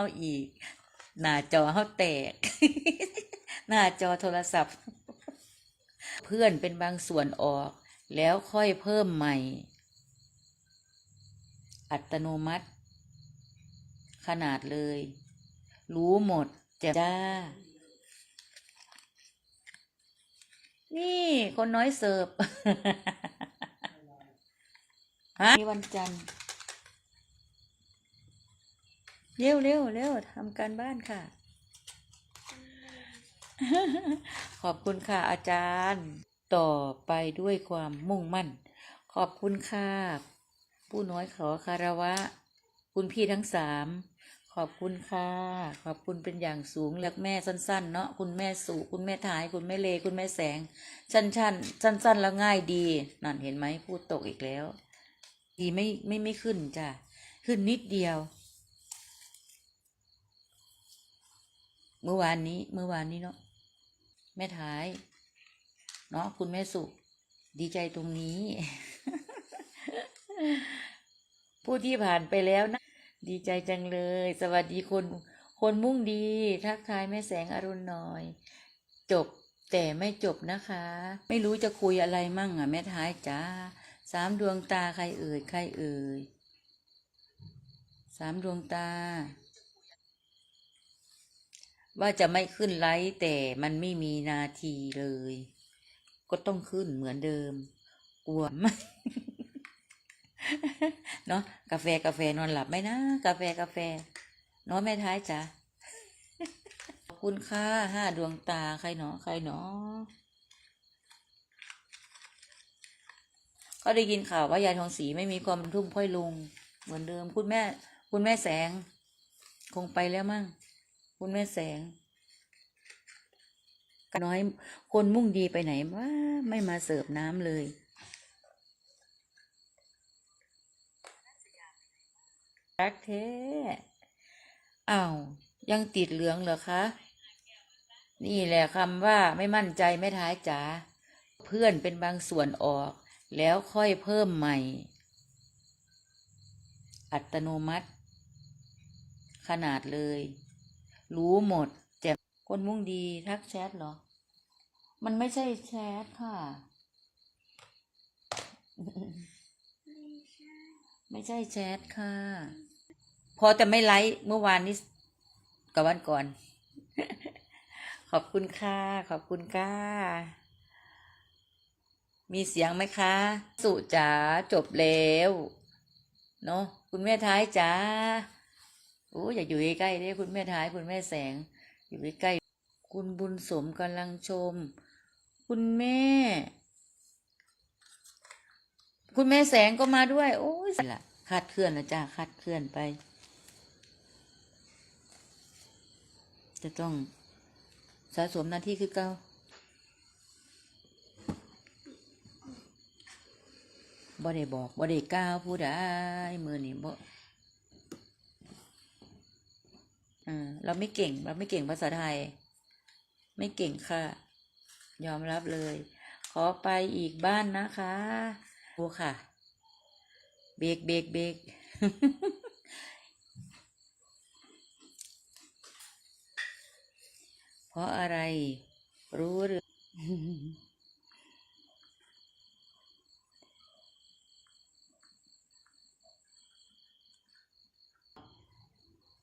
าอีก หน้าจอเฮาแตก หน้าจอโทรศัพท์ เพื่อนเป็นบางส่วนออก แล้วค่อยเพิ่มใหม่ อัตโนมัติ ขนาดเลย รู้หมดจะจ้า นี่คนน้อยเสิร์ฟฮะมีวันจันทร์ เร็วเร็วเร็วทำการบ้านค่ะ ขอบคุณค่ะอาจารย์ ต่อไปด้วยความมุ่งมั่น ขอบคุณค่ะผู้น้อยขอคารวะ คุณพี่ทั้งสามขอบคุณค่ะ ขอบคุณเป็นอย่างสูงแล้วแม่สั้น ๆ เนาะคุณแม่สุคุณแม่ถ่าย คุณแม่เลคุณแม่แสง ชันชันสั้นสั้น ๆ แล้วง่ายดีนั่นเห็นไหมพูดตกอีกแล้ว ดีไม่ไม่ไม่ขึ้นจ้ะขึ้นนิดเดียว เมื่อวานนี้ เมื่อวานนี้เนาะแม่ท้าย เนาะคุณแม่สุดีใจตรงนี้ ผู้ที่ผ่านไปแล้วนะ ดีใจจังเลย สวัสดีคน คนมุ่งดี ทักทายแม่แสงอรุณหน่อย จบแต่ไม่จบนะคะ ไม่รู้จะคุยอะไรมั่งอะ แม่ท้ายจ้าสามดวงตาใครเอ่ย ใครเอ่ยสามดวงตา ว่าจะไม่ขึ้นไลฟ์แต่มันไม่มีนาทีเลย ก็ต้องขึ้นเหมือนเดิมกลัวไหมเนาะกาแฟกาแฟนอนหลับไหมนะ กาแฟกาแฟนาะแม่ท้ายจ้ะขอบคุณค่ะห้าดวงตาใครเนาะใครเนาะเขาได้ยินข่าวว่ายายทองศรีไม่มีความทุ่มค่อยลง เหมือนเดิมคุณแม่ คุณแม่แสง คงไปแล้วมั่ง คุณแม่แสงก็น้อยคนมุ่งดีไปไหนว่าไม่มาเสิร์ฟน้ำเลย รักแท้อ้าวยังติดเหลืองเหรอคะ นี่แหละคำว่าไม่มั่นใจไม่ท้ายจ๋าเพื่อนเป็นบางส่วนออก แล้วค่อยเพิ่มใหม่ อัตโนมัติ ขนาดเลย รู้หมดแจ่มคนมุ่งดีทักแชทเหรอ มันไม่ใช่แชทค่ะ ไม่ใช่แชทค่ะ พอแต่ไม่ไลฟ์เมื่อวานนี้กับวันก่อน ขอบคุณค่ะ ขอบคุณค่ะมีเสียงไหมคะ สุจ๋าจบแล้ว เนาะคุณแม่ท้ายจ๋า โอ้อย่าอยู่ใกล้ๆเด้คุณแม่ท้ายคุณแม่แสง อยู่ใกล้ๆคุณบุญสมกำลังชม คุณแม่ คุณแม่แสงก็มาด้วย โอ้ยละคาดเคลื่อนนะจ้าคาดเคลื่อนไป จะต้องสะสมหน้าที่คือเก่าบ่ได้บอกบ่ได้กล่าวผู้ใดมือนี่บ่ อเราไม่เก่ง เราไม่เก่งภาษาไทย ไม่เก่งค่ะ ยอมรับเลย ขอไปอีกบ้านนะคะดูค่ะ เบรกเบรกเบรกเพราะอะไรหรือ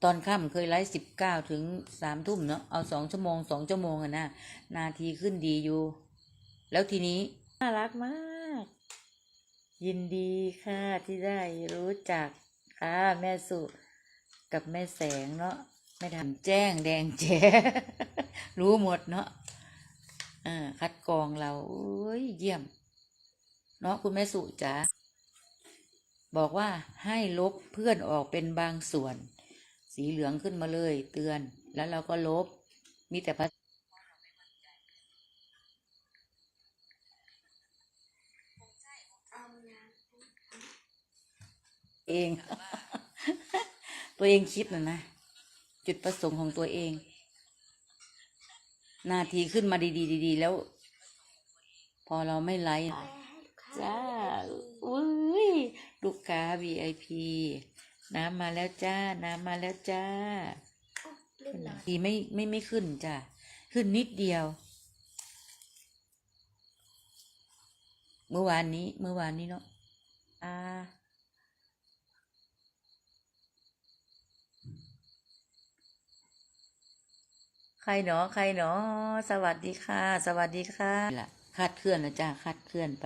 ตอนค่ำเคยไลฟ์สิบเก้าถึงสามทุ่มเนาะเอาสองชั่วโมงสองชั่วโมงอะนะนาทีขึ้นดีอยู่ แล้วทีนี้น่ารักมาก ยินดีค่ะที่ได้รู้จักค่ะแม่สุกับแม่แสงเนาะไม่ทำแจ้งแดงแจ้รู้หมดเนาะอ่าคัดกรองเราเอ้ยเยี่ยม เนาะคุณแม่สุจ๋าบอกว่าให้ลบเพื่อนออกเป็นบางส่วน สีเหลืองขึ้นมาเลย เตือน แล้วเราก็ลบ มีแต่พัสเอง ตัวเองคิดนะนะ จุดประสงค์ของตัวเอง นาทีขึ้นมาดีๆดีๆแล้ว พอเราไม่ไลฟ์จ้าอุ้ย ลูกค้า VIP น้ำมาแล้วจ้า น้ำมาแล้วจ้าอ้าวลืมเหรอดีไม่ไม่ไม่ขึ้นจ้ะ ขึ้นนิดเดียว เมื่อวานนี้ เมื่อวานนี้เนาะอ่าใครหนอใครหนอ สวัสดีค่ะ สวัสดีค่ะล่ะคาดเคลื่อนนะจ้าคาดเคลื่อนไป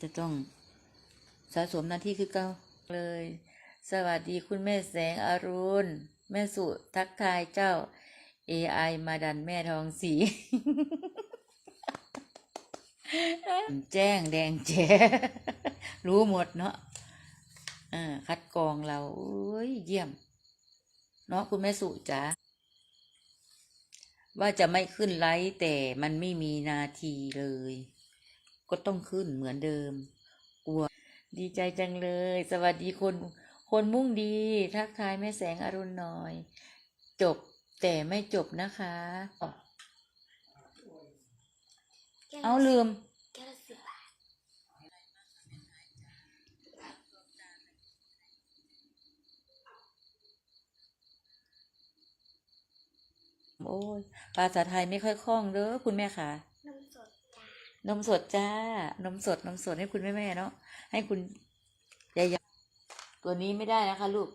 จะต้อง สะสมหน้าที่คือเก่าเลย สวัสดีคุณแม่แสงอรุณ แม่สุทักทายเจ้า AI มาดันแม่ทองสี แจ้งแดงแจ๋รู้หมดเนาะคัดกรองเราโอ้ยเยี่ยม เนาะคุณแม่สุจ๋าว่าจะไม่ขึ้นไลฟ์แต่มันไม่มีนาทีเลย ก็ต้องขึ้นเหมือนเดิม ดีใจจังเลย สวัสดีคนคนมุ่งดี ทักทายแม่แสงอรุณหน่อย จบแต่ไม่จบนะคะะเอาลืมโอ้ยภาษาไทยไม่ค่อยคล่องเด้อคุณแม่ค่ะ นมสดจ้า นมสด นมสดให้คุณแม่แม่ๆเนาะ ให้คุณยายๆตัวนี้ไม่ได้นะคะ ลูก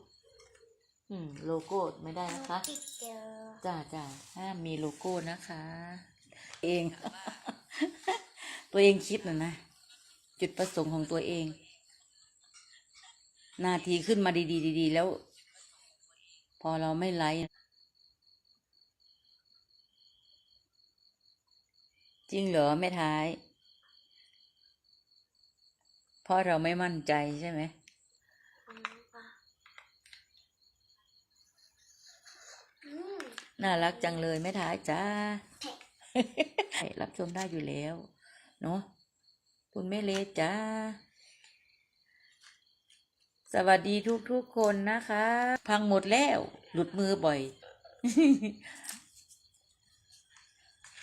อืม โลโก้ไม่ได้นะคะติดเจอจ้าจ้าห้ามมีโลโก้นะคะ เอง ตัวเองคิดนะนะ จุดประสงค์ของตัวเอง นาทีขึ้นมาดีๆดีๆแล้ว พอเราไม่ไลฟ์ จริงเหรอแม่ท้าย เพราะเราไม่มั่นใจใช่ไหมน่ารักจังเลยแม่ท้ายจ้ารับชมได้อยู่แล้ว เนาะคุณแม่เลจ้า สวัสดีทุกทุกๆคนนะคะ พังหมดแล้ว หลุดมือบ่อย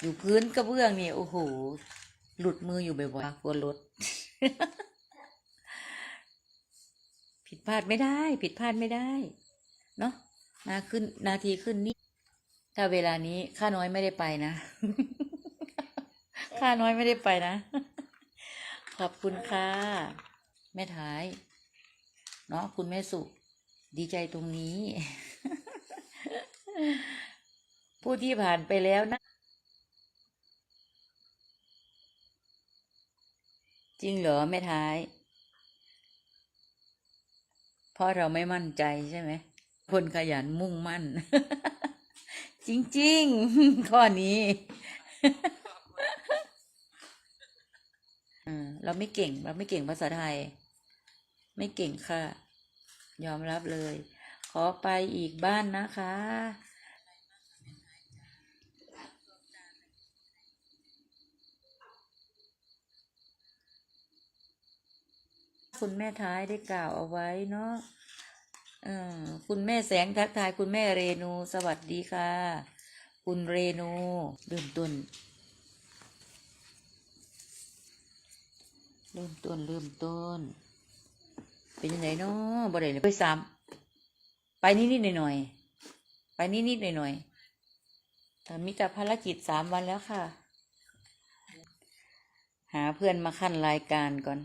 อยู่พื้นกระเบื้องนี่โอ้โหหลุดมืออยู่บ่อยๆกลัวรถผิดพลาดไม่ได้ ผิดพลาดไม่ได้ เนาะนาขึ้นนาทีขึ้นนี่ถ้าเวลานี้ข้าน้อยไม่ได้ไปนะข้าน้อยไม่ได้ไปนะ ขอบคุณค่ะ แม่ท้าย เนาะคุณแม่สุดีใจตรงนี้ ผู้ที่ผ่านไปแล้วนะ จริงเหรอแม่ท้าย เพราะเราไม่มั่นใจใช่ไหม คนขยันมุ่งมั่น จริง ๆ ข้อนี้เราไม่เก่ง เราไม่เก่งภาษาไทย ไม่เก่งค่ะ ยอมรับเลย ขอไปอีกบ้านนะคะ คุณแม่ท้ายได้กล่าวเอาไว้เนาะเออคุณแม่แสงทักทายคุณแม่เรนูสวัสดีค่ะ คุณเรนูเริ่มต้น เริ่มต้นเริ่มต้น เป็นยังไงเนาะบ่ได้เลยไปซ้ำไปนิดนิดหน่อยหน่อยไปนิดนิดหน่อยหน่อยมีแต่ภารกิจสามวันแล้วค่ะ หาเพื่อนมาขั้นรายการก่อน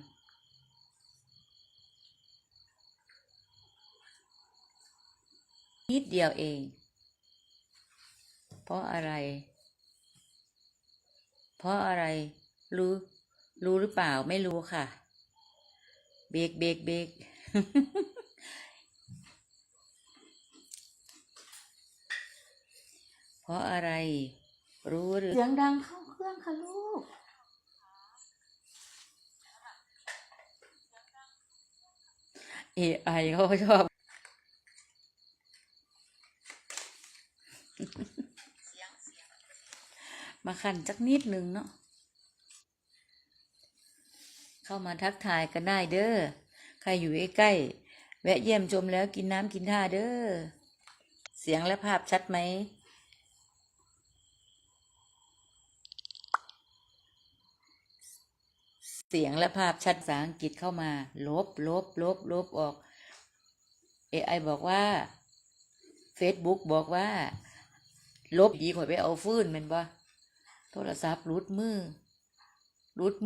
นิดเดียวเอง เพราะอะไร เพราะอะไรรู้ รู้หรือเปล่าไม่รู้ค่ะ เบรกเบรกเบรกเพราะอะไร รู้หรือเสียงดังเข้าเครื่องค่ะลูก เอไอเขาชอบ มาขันจักนิดหนึ่งเนาะเข้ามาทักทายกันได้เด้อใครอยู่ใกล้แวะเยี่ยมชมแล้วกินน้ำกินท่าเด้อเสียงและภาพชัดไหมเสียงและภาพชัดภาษาอังกฤษเข้ามา ลบ ลบ ลบ ลบออก AI บอกว่า Facebook บอกว่า ลบดีข่อยไปเอาฟื้นแม่นบ่โทรศัพท์รุดมือรุดมือ